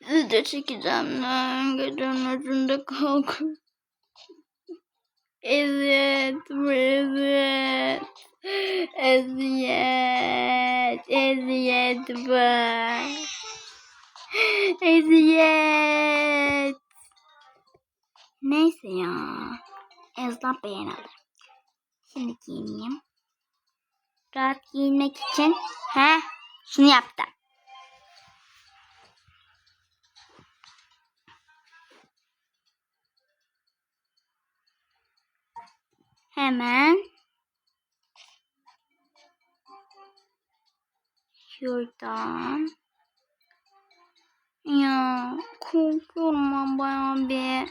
video çekeceğim. Gecenin ucunda kalk. Eziyet bu eziyet. Eziyet. Bu. Eziyet. Neyse ya. Ezdan beğen alır. Şimdi giyineyim. Rahat giyinmek için he şunu yaptım. Hemen şuradan ya korkuyorum ben bayağı bir.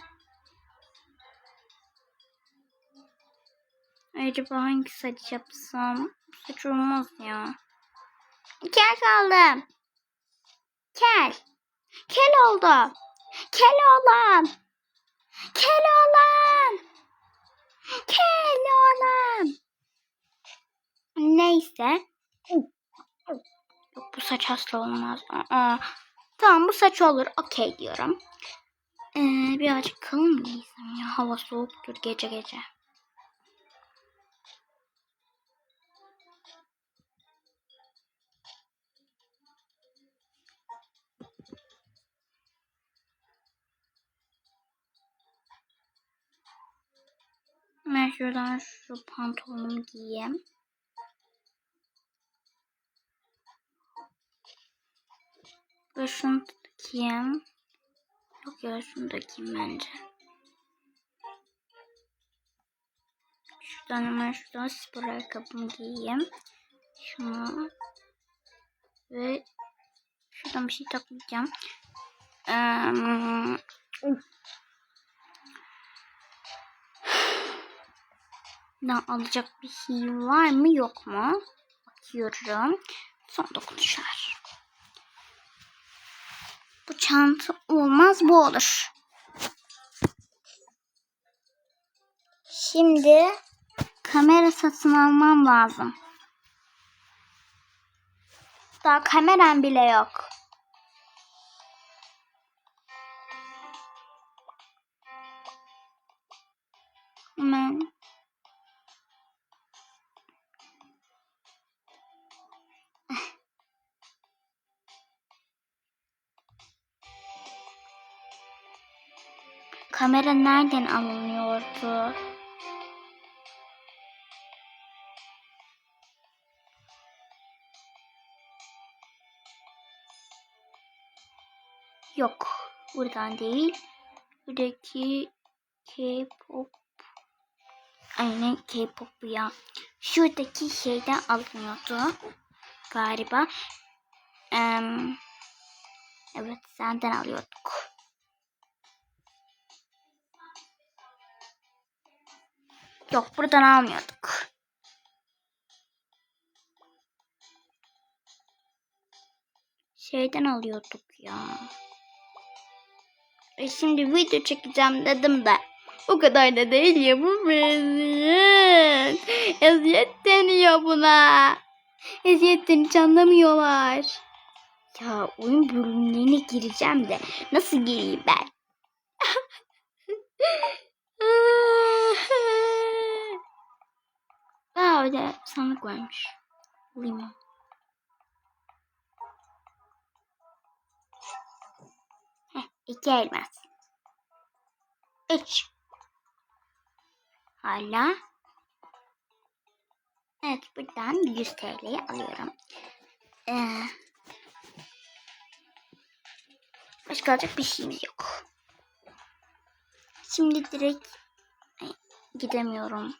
Acaba hangi saç yapsam? Bu saç olmaz ya. Kel kaldım. Kel. Kel oldu. Kel olan. Kel olan. Kel olan. Neyse. Yok bu saç asla olmaz. Aa. Tamam bu saç olur. Okey diyorum. Ee, birazcık kalın mı giysem ya? Hava soğuktur gece gece. Ben şuradan şu pantolonumu giyeyim. Ve şunu giyeyim. Yok ya şunu da giyeyim bence. Şuradan hemen şuradan spor ayakkabımı giyeyim. Şunu. Ve şuradan bir şey takmayacağım. Ee, Daha alacak bir şey var mı yok mu? Bakıyorum. Son dokunuşlar. Bu çanta olmaz bu olur. Şimdi kamera satın almam lazım. Daha kameram bile yok. Hemen Kamera nereden alınıyordu? Yok. Buradan değil. Buradaki K-pop. Aynen K-pop ya. Şuradaki şeyden alınıyordu. Galiba. Ee, evet senden alıyorduk. Yok buradan almıyorduk. Şeyden alıyorduk ya. E şimdi video çekeceğim dedim de. O kadar da değil ya bu eziyet. Eziyet deniyor buna. Eziyetten hiç anlamıyorlar. Ya oyun bölümlerine gireceğim de nasıl gireyim ben? Aa öyle sandık varmış. Limon. Heh, iki elmas. Üç. Hala. Evet buradan 100 TL'yi alıyorum. Ee, başka alacak bir şeyimiz yok. Şimdi direkt gidemiyorum.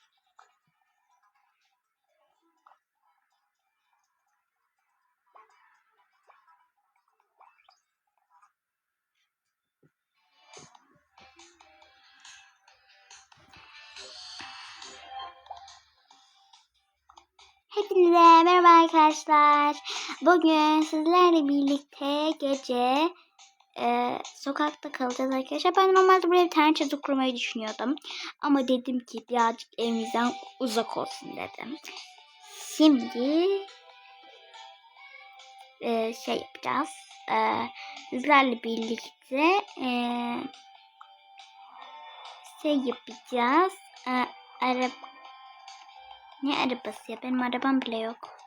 Hepinize merhaba arkadaşlar. Bugün sizlerle birlikte gece e, sokakta kalacağız arkadaşlar. Ben normalde buraya bir tane çadır kurmayı düşünüyordum. Ama dedim ki birazcık evimizden uzak olsun dedim. Şimdi e, şey yapacağız. E, sizlerle birlikte e, şey yapacağız. E, araba ne arabası ya? Benim arabam bile yok.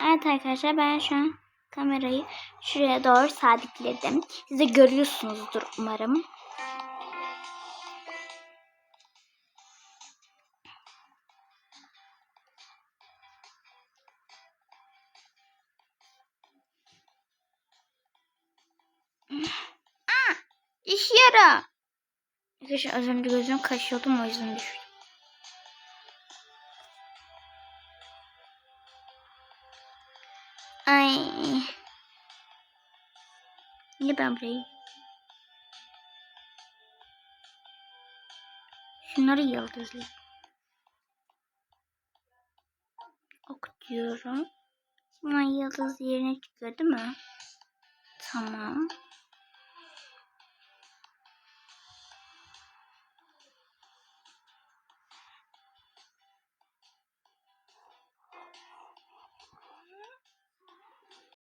Evet arkadaşlar ben şu an kamerayı şuraya doğru sabitledim. Siz de görüyorsunuzdur umarım. Aa, iş yara. Arkadaşlar az önce gözüm kaşıyordum o yüzden düştüm. Ay. Niye ben burayı? Şunları yıldızlı. Ok diyorum. Bunlar yıldız yerine çıkıyor değil mi? Tamam.